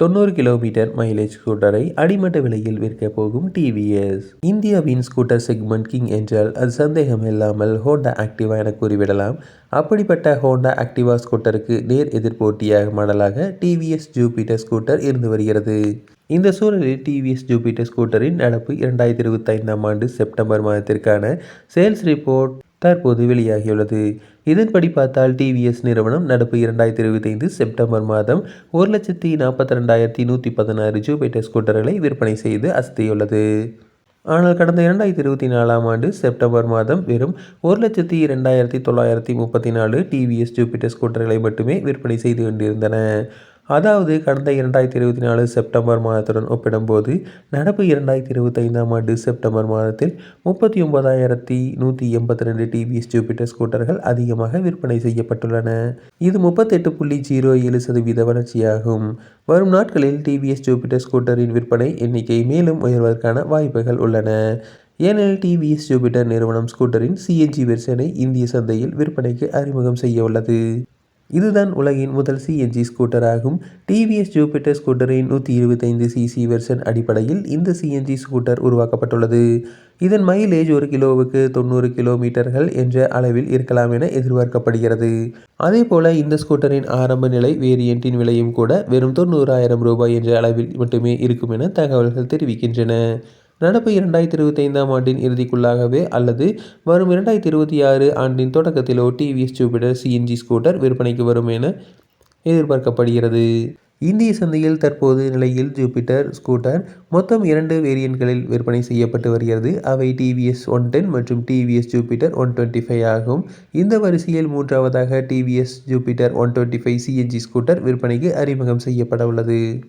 தொண்ணூறு kilometre mileage ஸ்கூட்டரை அடிமட்ட விலையில் விற்க போகும் டிவிஎஸ் இந்தியாவின் ஸ்கூட்டர் செக்மெண்ட் கிங் என்றால் அது சந்தேகம் இல்லாமல் ஹோண்டா ஆக்டிவா என கூறிவிடலாம். அப்படிப்பட்ட ஹோண்டா ஆக்டிவா ஸ்கூட்டருக்கு நேர் எதிர்போட்டியாக மாடலாக டிவிஎஸ் ஜூபிட்டர் ஸ்கூட்டர் இருந்து வருகிறது. இந்த சூழலில் டிவிஎஸ் ஜூபிட்டர் ஸ்கூட்டரின் நடப்பு இரண்டாயிரத்தி இருபத்தி ஐந்தாம் ஆண்டு செப்டம்பர் மாதத்திற்கான சேல்ஸ் ரிப்போர்ட் தற்போது வெளியாகியுள்ளது. இதன்படி பார்த்தால் டிவிஎஸ் நிறுவனம் நடப்பு இரண்டாயிரத்தி இருபத்தைந்து செப்டம்பர் மாதம் ஒரு லட்சத்தி நாற்பத்தி ரெண்டாயிரத்தி நூற்றி பதினாறு ஜூபிட்டர் ஸ்கூட்டர்களை விற்பனை செய்து அசத்தியுள்ளது. ஆனால் கடந்த இரண்டாயிரத்தி இருபத்தி நாலாம் ஆண்டு செப்டம்பர் மாதம் வெறும் ஒரு லட்சத்தி இரண்டாயிரத்தி தொள்ளாயிரத்தி முப்பத்தி நாலு டிவிஎஸ் ஜூபிட்டர் ஸ்கூட்டர்களை மட்டுமே விற்பனை செய்து கொண்டிருந்தன. அதாவது கடந்த இரண்டாயிரத்தி இருபத்தி நாலு செப்டம்பர் மாதத்துடன் ஒப்பிடும்போது நடப்பு இரண்டாயிரத்தி இருபத்தைந்தாம் ஆண்டு செப்டம்பர் மாதத்தில் முப்பத்தி ஒன்பதாயிரத்தி நூற்றி எண்பத்தி ரெண்டு டிவிஎஸ் ஜூபிட்டர் ஸ்கூட்டர்கள் அதிகமாக விற்பனை செய்யப்பட்டுள்ளன. இது முப்பத்தெட்டு புள்ளி ஜீரோ ஏழு சதவீத வளர்ச்சியாகும். வரும் நாட்களில் டிவிஎஸ் ஜூபிட்டர் ஸ்கூட்டரின் விற்பனை எண்ணிக்கை மேலும் உயர்வதற்கான வாய்ப்புகள் உள்ளன. ஏனெனில் டிவிஎஸ் ஜூபிட்டர் நிறுவனம் ஸ்கூட்டரின் சிஎன்ஜி வெர்ஷனை இந்திய சந்தையில் விற்பனைக்கு அறிமுகம் செய்ய உள்ளது. இதுதான் உலகின் முதல் சிஎன்ஜி ஸ்கூட்டர் ஆகும் டிவிஎஸ் ஜூபிட்டர் ஸ்கூட்டரின் நூற்றி இருபத்தைந்து சிசி வெர்ஷன் அடிப்படையில் இந்த சிஎன்ஜி ஸ்கூட்டர் உருவாக்கப்பட்டுள்ளது. இதன் மைலேஜ் ஒரு கிலோவுக்கு தொண்ணூறு கிலோமீட்டர்கள் என்ற அளவில் இருக்கலாம் என எதிர்பார்க்கப்படுகிறது. அதே போல இந்த ஸ்கூட்டரின் ஆரம்ப நிலை வேரியண்டின் விலையும் கூட வெறும் தொண்ணூறாயிரம் ரூபாய் என்ற அளவில் மட்டுமே இருக்கும் என தகவல்கள் தெரிவிக்கின்றன. நடப்பு இரண்டாயிரத்தி இருபத்தி ஐந்தாம் ஆண்டின் இறுதிக்குள்ளாகவே அல்லது வரும் இரண்டாயிரத்தி இருபத்தி ஆறு ஆண்டின் தொடக்கத்திலோ டிவிஎஸ் ஜூபிடர் சிஎன்ஜி ஸ்கூட்டர் விற்பனைக்கு வரும் என எதிர்பார்க்கப்படுகிறது. இந்திய சந்தையில் தற்போது நிலையில் ஜூபிட்டர் ஸ்கூட்டர் மொத்தம் இரண்டு வேரியன்ட்களில் விற்பனை செய்யப்பட்டு வருகிறது. அவை டிவிஎஸ் ஒன் டென் மற்றும் TVS Jupiter one twenty five ஆகும். இந்த வரிசையில் மூன்றாவதாக TVS Jupiter one twenty five CNG scooter விற்பனைக்கு அறிமுகம் செய்யப்பட உள்ளது.